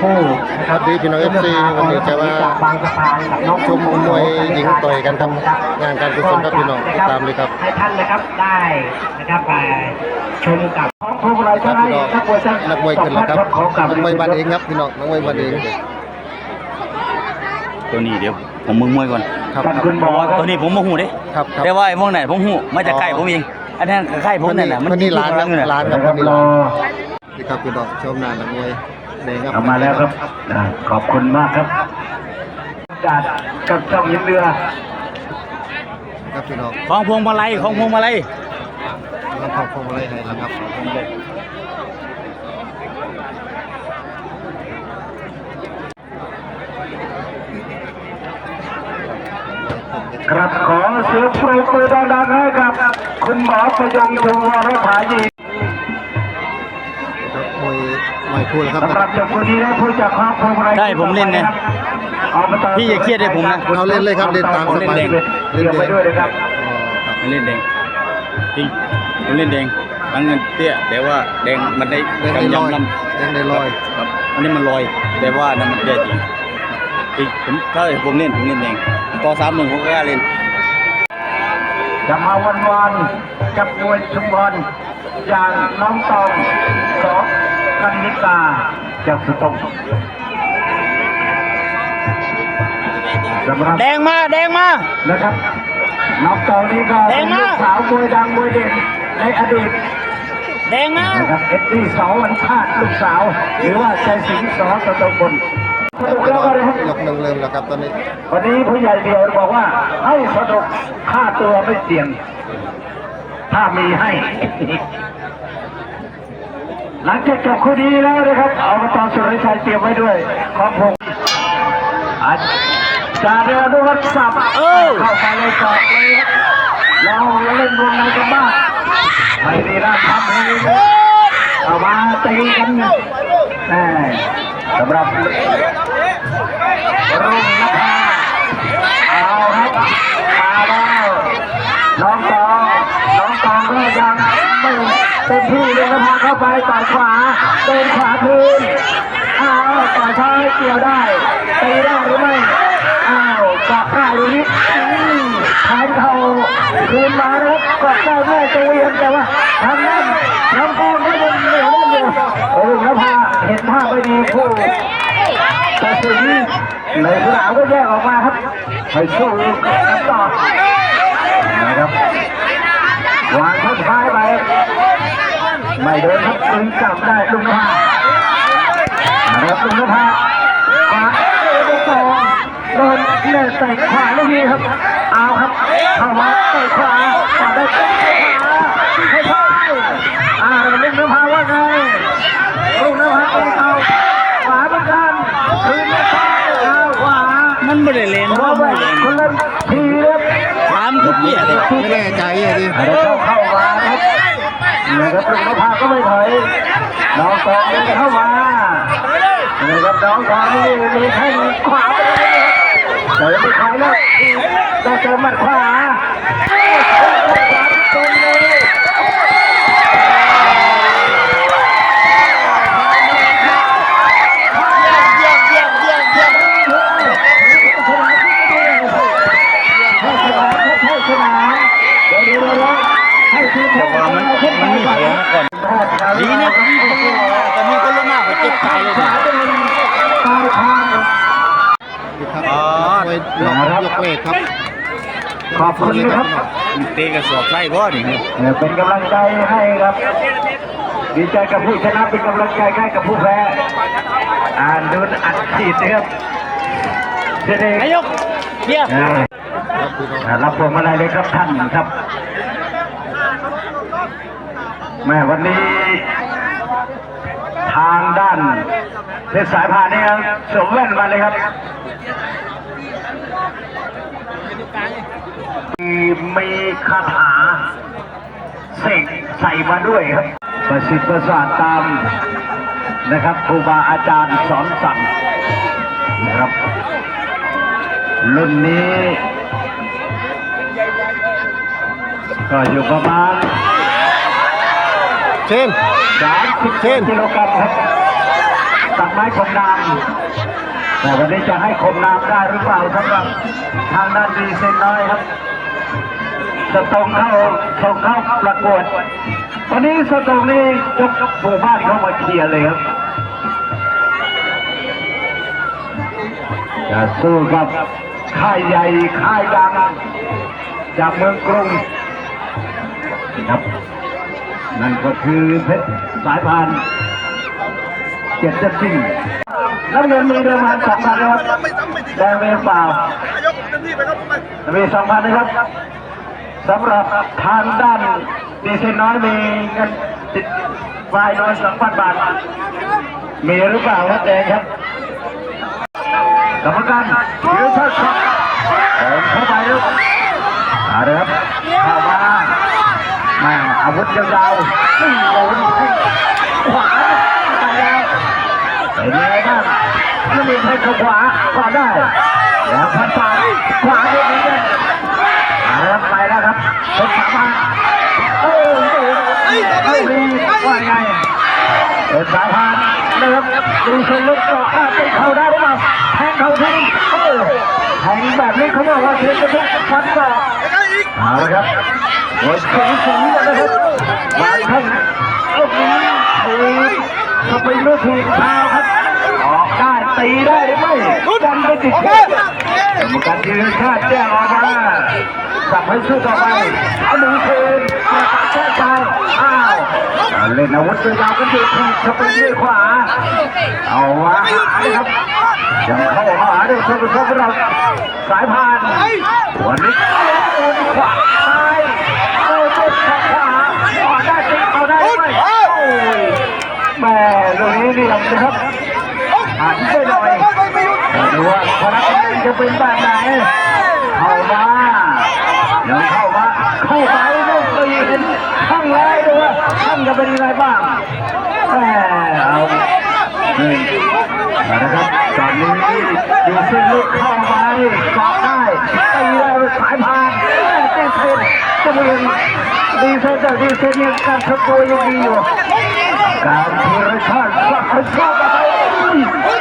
คู่สวัสดีพี่น้อง FC วันนี้จะว่าจากบางสะพานกับน้องชมมวยหญิงต่อยกันทำงานการกุศลครับพี่น้องติดตามเลยครับให้ท่านนะครับได้นะครับไปชมกับของพวกเราครัใช่บไหมพี่น้องนักมวยช่างนักมวยขึ้นแล้วครับของกับนักมวยบันเองครับพี่น้องนักมวยบันเองตัวนี้เดี๋ยวผมมึงมวยก่อนครับท่านคุณหมอครับตัวนี้ผมโมโหเด้ครับครับแต่ว่าไอ้พวกไหนผมหูมาจากใกล้ผมเองอันนั้นใกล้ผมนั่นแหละคนนี้ร้านอยู่น่ะร้านนะคครัรับบคนนี้รร้าอนนี่ครับพี่น้องชมหน้านักมวยแดงครับ เอามาแล้วครับอ่าขอบคุณมากครับจัดกับช่องยินเรือครับพี่น้องของพวงมาลัยของพวงมาลัยรับของพวงมาลัยให้แล้วครับครับขอเสียงปรบมือดังๆให้กับ คุณหมอประยงชูวรภายี มวยคู่แล้วครับสำหรับจากคนนี้และผู้จัดความพวงมาลัยได้ผมเล่นเนี่ยเอามาต่พี่อย่าเครียดให้ผมนะเอาเล่นเลยครับเล่นตามสบายเล่นเด็กเรียกไปด้วยนะครับอ๋อครับมันเล่นแดงจริงผมเล่นแดงทั้งเงินเตี้ยแต่ว่าแดงมันได้แดงได้ลอยกำยำลแดงได้ลอยำครับอันนี้มันลอยแต่ว่านั่นมันเตี้ยจริงจริงผมถ้าผมเล่นผมเล่นแดงต่อสามหนึ่งผมก็กล้าเล่นจะมาวันวันๆกับมวยชุมพรอย่างน้องตองสอ กันนิกาจากสตงสำหรับแดงมาแดงมา นะครับน้องตองนี้ก็แดเป็งนมากลูกสาวมวยดังมวยเด่นในอดีตแดงมานะครับเอ็ดดี้เสาวันพาดลูกสาว หรือว่าใจสิงห์สอสตงบนสนุกแล้วก็เลยครับยกหนึ่งเริ่มแล้วครับตอนนี้ วันนี้ผู้ใหญ่เดียวบอกว่าให้สนุกค่าตัวไม่เสี่ยง ถ้ามีให้ หลังจากจบคู่นี้แล้วนะครับเอามาตอนสุริชัยเตรียมไว้ด้วยของผมอาจารย์เรือนุวัฒน์ศัพท์เข้าไปเลยจอดเลยครับเราเล่นวงในกันบ้างไม่ดีนะทำให้เอามาตีกันแหม่สำหรับรุ่งนภาเอาครับมาแล้วน้องตองน้องตองก็ยังไม่เต็มที่รุ่งนภาเข้าไปต่อยขวาเดินขวาคืนอ้าวต่อยซ้ายเกี่ยวได้ตีได้หรือไม่อ้าวเกาะได้หรือนี้อืมแทงเข่าคืนมาแล้วเกาะได้แม่ตัวเวียนแต่ว่าทางนั้นน้องตองก็ยังเหนียวแน่นอยู่รุ่งนภาเห็นท่าไม่ดีผู้แต่สิ่งที่ในสนามก็แยกออกมาครับไปสู้กันต่อนะครับวางข้างท้ายไป ไม่เดินครับดึงกลับได้ลุงนภานะครับลุงนภาขวาเดินไปต่อโดนเล่นเตะขวาลูกนี้ครับ เอาครับเข้ามาเตะขวาต่อได้เตะขวาให้เข้าอ่าลุงนภาว่าไงลุงนภาเอาเอาขวาเหมือนกันคืนไม่เข้าเอาขวามันไม่ได้เล่นเพว่าราะไม่ว่าเล่นคนละทีครับถามคือเปี้ยเลยไม่แน่ใจอะดิเดี๋ยวเข้ามาครับ นี่ครับลุงนภาก็ไม่ถอยน้องตองเดินเข้ามานี่ครับน้องตองนี่มีแข้งขวาเลยไปขายแล้วต้องเจอหมัดขวาขวาตรงเลย ให้สนามให้สนามเดี๋ยวเดี๋ยวเดี๋ยวให้ทีม แต่ว่ามันมันมีหัวมาก่อนดีนะแต่มีคนลงมาเขาเจ็บใจเลย ขวาเดินตายทาง นี่ครับมวยยกยกเวทครับ ข อบคุณนะครับเตะกระสอบไส้บ่นี่เนี่ยเป็นกำลังใจให้ครับดีใจกับผู้ชนะเป็นกำลังใจให้กับผู้แพ้อ่านดูอัดฉีดนะครับเด็กนายกเดี๋ยวอ่าครับพี่น้องอ่ารับพวงมาลัยเลยครับท่านครับแม่วันนี้ ทางด้านเพชรสายพานนี่ครับสวมแว่นมาเลยครับ มีมีคาถาเสกใส่มาด้วยครับ ประสิทธิ์ประสาทตามนะครับครูบาอาจารย์สอนสั่งนะครับ รุ่นนี้ ก็อยู่ประมาณเช่น30เช่นกิโลกรัมครับตัดไม้คมนามแต่วันนี้จะให้คมนามได้หรือเปล่าสำหรับทางด้านดีเซนน้อยครับ จะตรงเข้าส่งเข้าประกวดตอนนี้สตรงนี้ยกหมู่บ้านเข้ามาเคลียร์เลยครับจะสู้กับค่ายใหญ่ค่ายดังจากเมืองกรุงครับ นั่นก็คือเพชรสายพานเกียรติเจ็ดสิ่งน้ำเงินมีเดิมพันสองพันนะครับแดงเรียเปล่ามีสองพันนะครับ สำหรับทางด้านดีเซนน้อยมีเงินติดปลายน้อยสองพันบาท มีหรือเปล่าครับแดงครับกรรมการยืนทัดครับเดินเข้าไปแล้วเอาละครับเข้ามาแม่อาวุธยาวๆนี่โดนขวาไปแล้วเป็นไงบ้างนี่มีแทงขวาขวาได้แล้วพันซ้าขวาด้วยเหมือนกันเอาละครับไปแล้วครับเป็นสามพันโอ้โหไม่ดีว่าไง เป็นสามพันนะครับดูเชนลุกต่ออาตีเข่าได้หรือเปล่าแทงเข่าทิ้งโอ้แทงแบบนี้เขาบอกว่าเทียนจะทุกฟันต่อเอาละครับโอ้ยสูงสูงนะครับวางท่านโอ้โหถือสปริงลูกทีเท้าครับออกได้ตีได้หรือไม่ดันไปติดเชือกกรรมการยืนคาดแจ้งออกมา สั่งให้สู้ต่อไปเอาหนึ่งคืนตัดแก้ไปอ้าวเล่นอาวุธเป็นยาวกันอยู่ทีสปริงด้วยขวา เอาวะยครับยังเข้าหาด้วยท่านผู้ชมเราสายพานวันนี้โดนขวาซ้ายโอ้เจ็บขวาขวาได้ติดเอาได้ไหมโอ้ยแม่ตรงนี้นี่นะครับอ่านไปหน่อยดูว่าพนักงานจะเป็นแบบไหนเข้ามา ยังเข้ามาเข้าไปลูกตีเห็นข้างแรกดูว่าข้างจะเป็นยังไงบ้างแหมเอานี่นะครับตอนนี้ดูเส้นลึกเข้าไปเกาะได้ตีได้สายพานเต้นเทนจะมีดีเซนจากดีเซนยังการทำตัวยังดีอยู่การทีรชาติสักดิ์ชอบไป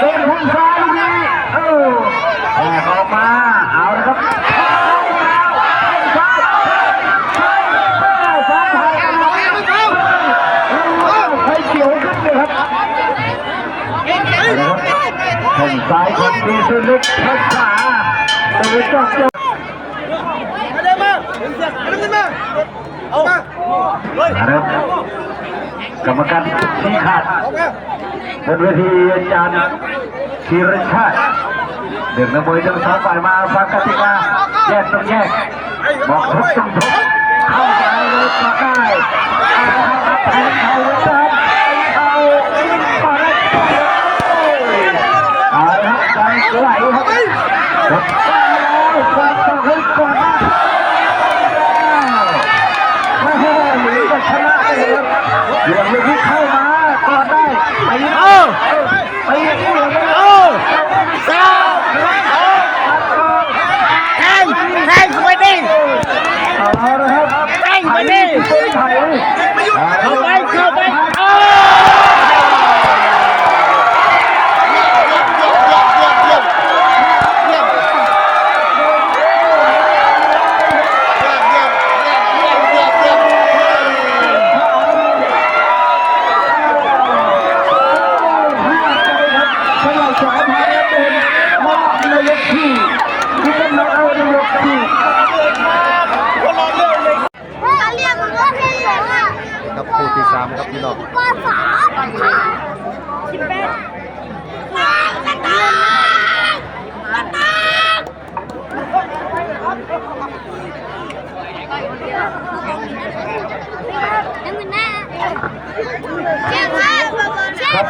เป็นหุ่นซ้ายดีเออแอบออกมาเอาละครับซ้ายซ้ายซ้ายซ้ายใครเกี่ยวขึ้นเลยครับ นะครับ แข่งซ้ายของดีสุลึกแข้งขวาตะวันตกเจ้านะครับกรรมการชี้ขาดบนเวทีอาจารย์ธีรชาติเด็กนักมวยทั้งสองฝ่ายมาฟังกติกาแยกต้องแยกบอกทุกต้องทุกเข้าไปเลยปาก็ได้แทงเข่าไว้ครับเข่าปาด เอาละครับใจ ไหลครับกดแล้วกดต่อให้กดมาไสามครับพี่น้องสม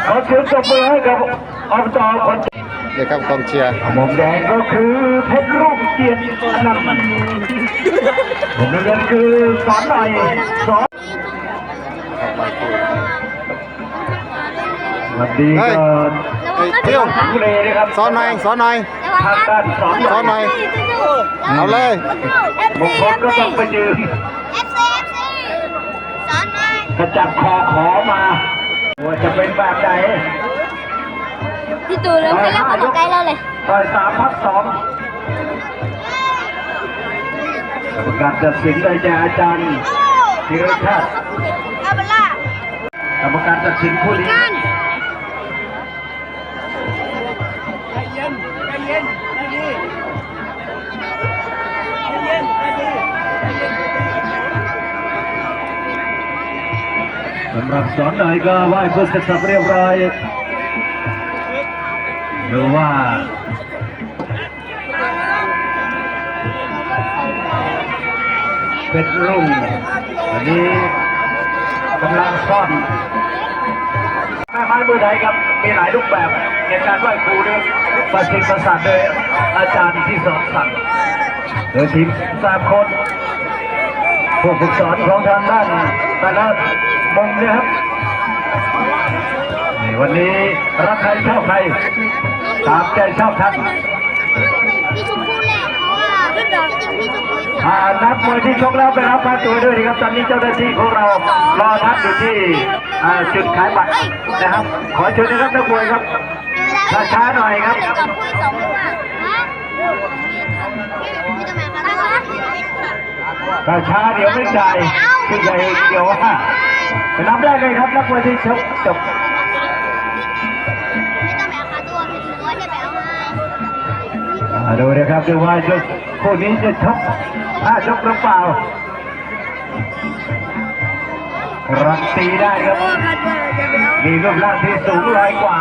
ขอเชิญตบมือให้กับอบตคนเนี่ยครับกองเชียร์มวกแดงก็คือเพชรรุ่งเกียรติอนันต์ผมเรียนคือสอนน่อยสอ วัสดีเฮ้ก็ยเฮ้ยเที่ยวทุเลนะครับสอนหน่อยสอนหน่อยทางด้านสอนสอนหน่อยเอาเลยบางคนก็ต้องไปยืน FC FC，สอนหน่อยกระจับคอขอมาว่าจะเป็นแบบไหนพี่ตูนเลยไม่เล่นคนต่อใกล้เราเลยต่อยสามพักสองกรรมการตัดสินได้แก่อาจารย์ธีรชาติอาเบล่ากรรมการตัดสินผู้นี้ สำหรับสอนหน่อยก็ไหว้เพื่อเสร็จสับเรียบร้อยดูว่าเป็นรุ่งอันนี้กำลังซ่อนแม่ไม้มือไหนครับมีหลายรูปแบบในการไหว้ครูด้วยประสิทธิ์ประสานโดยอาจารย์ที่สอนสั่งโดยทีมสามคนผู้ฝึกสอนของทางด้านแต่ละ มุมเนี่ยครับนี่วันนี้รักใครชอบใครตามใจชอบท่านพี่ชมพู่แหละเพราะว่าจริงๆพี่ชมพู่อ่านักมวยที่ชกแล้วไปรับการตัวด้วยดีครับ ตอนนี้เจ้าหน้าที่ของเรารอท่านอยู่ที่อ่าจุดขายบัตรนะครับ ขอเชิญนะครับนักมวยครับช้าๆหน่อยครับกับผู้สองดีกว่าฮะพี่ทำไมคะตั้งร้านถ้าช้าเดี๋ยวไม่จ่ายพี่ใหญ่เดี๋ยวว่า ไปรับได้เลยครับนักมวยที่ชกจบไม่ต้องแบบค่าตัวพี่ถือว่าจะไปเอาให้อ่าดูนะครับดูว่าจะคู่นี้จะชกถ้าชกหรือเปล่ารันตีได้ครับมีรูปร่างที่สูงร้อยกว่า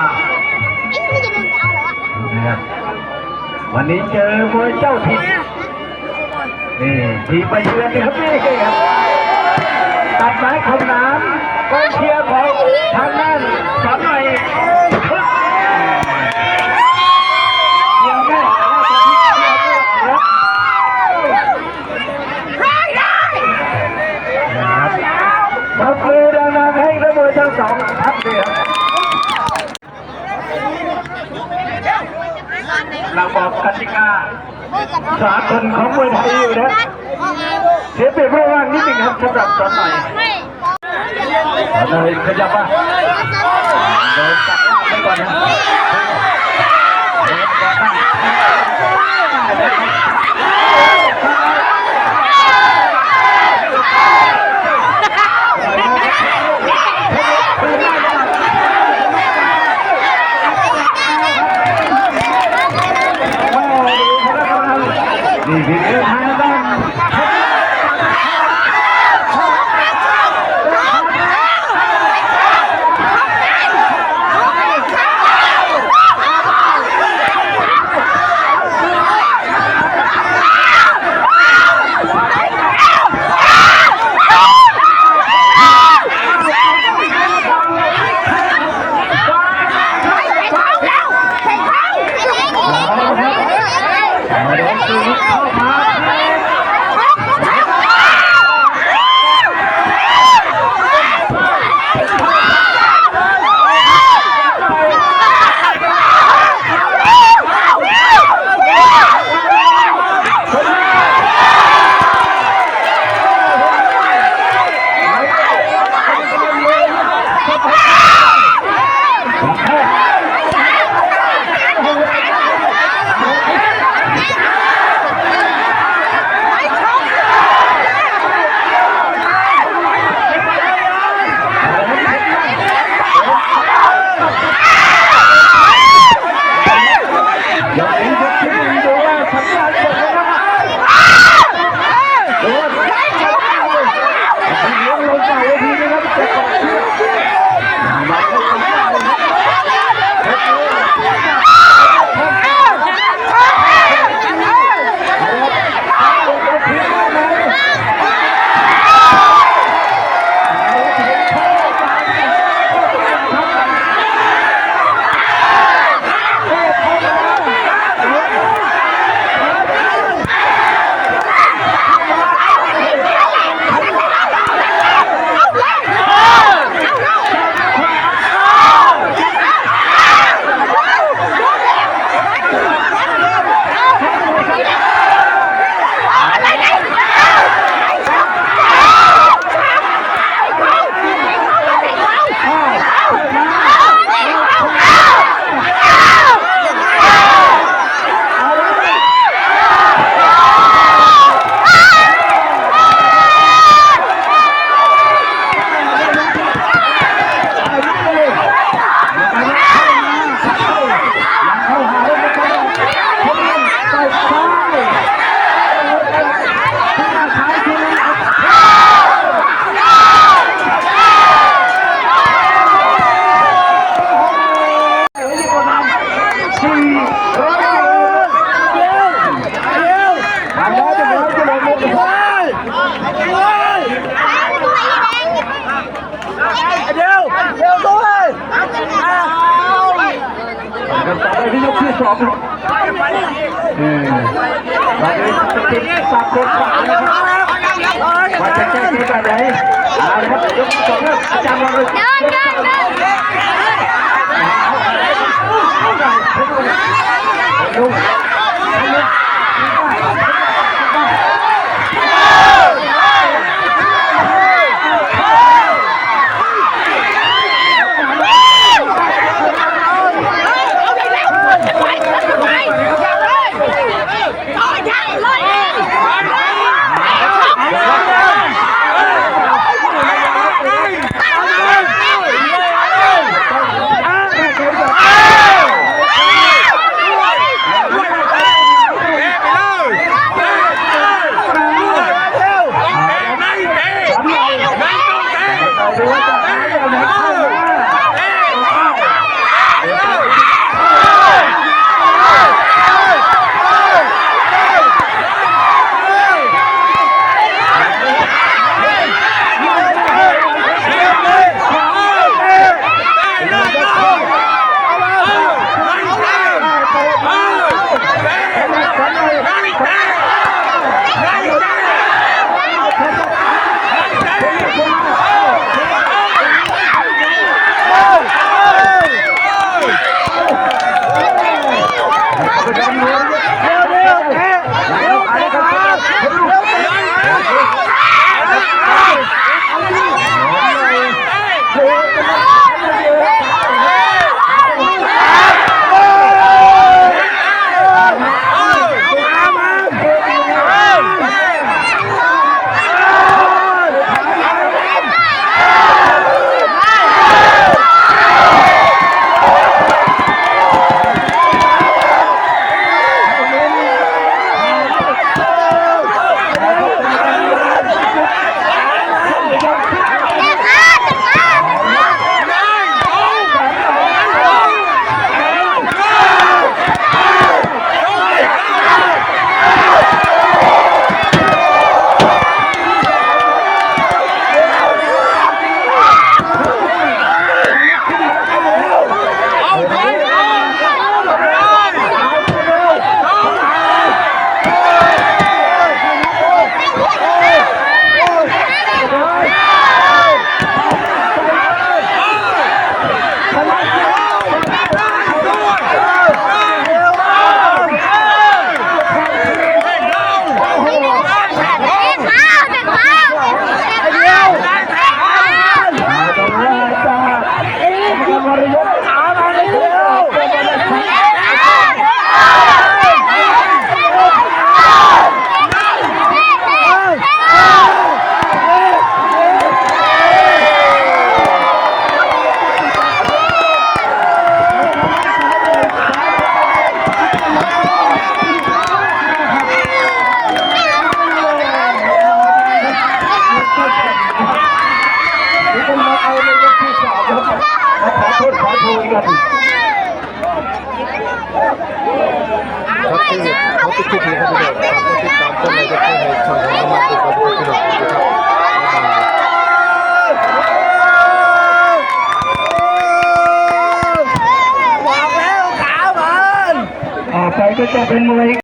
เอ๊ะพี่จะเดินไปเอาเหรอนะครับวันนี้เจอมวยเจ้าถิ่นนี่ทีมไปเยือนนะครับนี่ครับ ตัดไม้คำน้ำกองเชียร์ของทางด้านสอนหน่อยมาชพิธีเชียร์แม่ครับนะครับปรบมือดังๆให้นักมวยทั้งสองทัพเลยครับเราบอกกติกาสากลของมวยไทยอยู่นะ เสียเปรียบเรื่องว่างนิดหนึ่งครับสำหรับสอนหน่อยไม่สอนหน่อยขยับมาเดินจับไปก่อนนะเดินก่อนนะนี่คือทาง สีแบบไหนเอาละครับยกบมืเริ่มอาจารย์วางเลยเดินเดินเดินลุงลุง